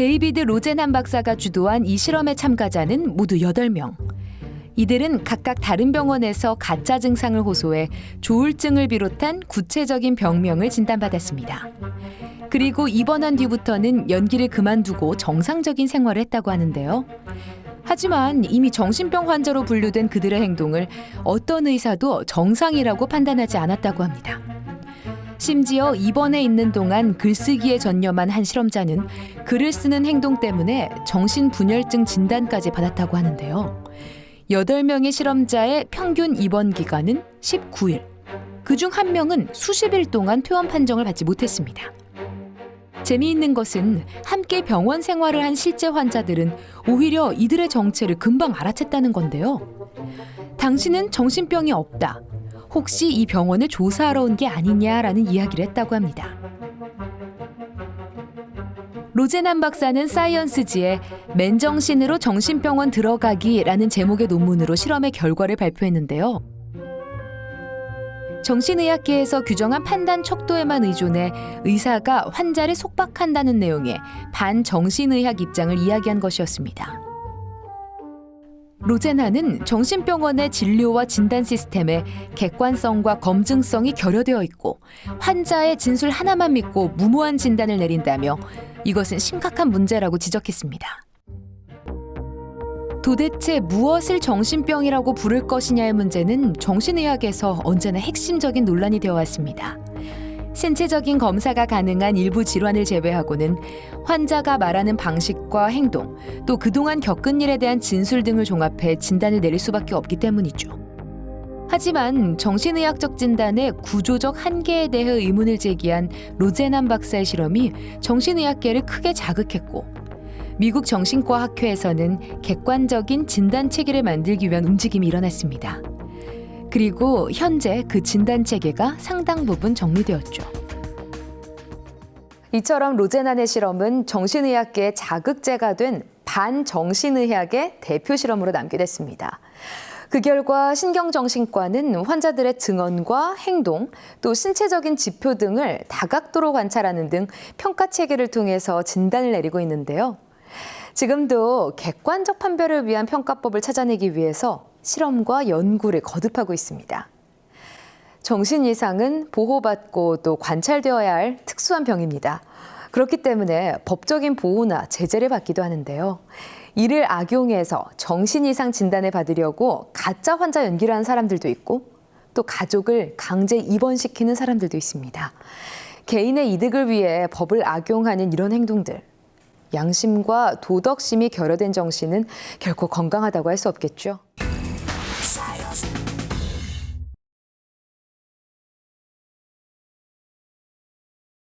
데이비드 로젠한 박사가 주도한 이 실험의 참가자는 모두 8명. 이들은 각각 다른 병원에서 가짜 증상을 호소해 조울증을 비롯한 구체적인 병명을 진단받았습니다. 그리고 입원한 뒤부터는 연기를 그만두고 정상적인 생활을 했다고 하는데요. 하지만 이미 정신병 환자로 분류된 그들의 행동을 어떤 의사도 정상이라고 판단하지 않았다고 합니다. 심지어 입원해 있는 동안 글쓰기에 전념한 한 실험자는 글을 쓰는 행동 때문에 정신분열증 진단까지 받았다고 하는데요. 8명의 실험자의 평균 입원 기간은 19일. 그중 한 명은 수십 일 동안 퇴원 판정을 받지 못했습니다. 재미있는 것은 함께 병원 생활을 한 실제 환자들은 오히려 이들의 정체를 금방 알아챘다는 건데요. 당신은 정신병이 없다. 혹시 이 병원을 조사하러 온 게 아니냐라는 이야기를 했다고 합니다. 로제난 박사는 사이언스지에 맨정신으로 정신병원 들어가기라는 제목의 논문으로 실험의 결과를 발표했는데요. 정신의학계에서 규정한 판단 척도에만 의존해 의사가 환자를 속박한다는 내용의 반정신의학 입장을 이야기한 것이었습니다. 로제나는 정신병원의 진료와 진단 시스템에 객관성과 검증성이 결여되어 있고 환자의 진술 하나만 믿고 무모한 진단을 내린다며 이것은 심각한 문제라고 지적했습니다. 도대체 무엇을 정신병이라고 부를 것이냐의 문제는 정신의학에서 언제나 핵심적인 논란이 되어 왔습니다. 신체적인 검사가 가능한 일부 질환을 제외하고는 환자가 말하는 방식과 행동, 또 그동안 겪은 일에 대한 진술 등을 종합해 진단을 내릴 수밖에 없기 때문이죠. 하지만 정신의학적 진단의 구조적 한계에 대해 의문을 제기한 로제난 박사의 실험이 정신의학계를 크게 자극했고 미국 정신과 학회에서는 객관적인 진단 체계를 만들기 위한 움직임이 일어났습니다. 그리고 현재 그 진단 체계가 상당 부분 정리되었죠. 이처럼 로제난의 실험은 정신의학계의 자극제가 된 반정신의학의 대표 실험으로 남게 됐습니다. 그 결과 신경정신과는 환자들의 증언과 행동, 또 신체적인 지표 등을 다각도로 관찰하는 등 평가 체계를 통해서 진단을 내리고 있는데요. 지금도 객관적 판별을 위한 평가법을 찾아내기 위해서 실험과 연구를 거듭하고 있습니다. 정신 이상은 보호받고 또 관찰되어야 할 특수한 병입니다. 그렇기 때문에 법적인 보호나 제재를 받기도 하는데요. 이를 악용해서 정신 이상 진단을 받으려고 가짜 환자 연기를 하는 사람들도 있고 또 가족을 강제 입원시키는 사람들도 있습니다. 개인의 이득을 위해 법을 악용하는 이런 행동들. 양심과 도덕심이 결여된 정신은 결코 건강하다고 할 수 없겠죠.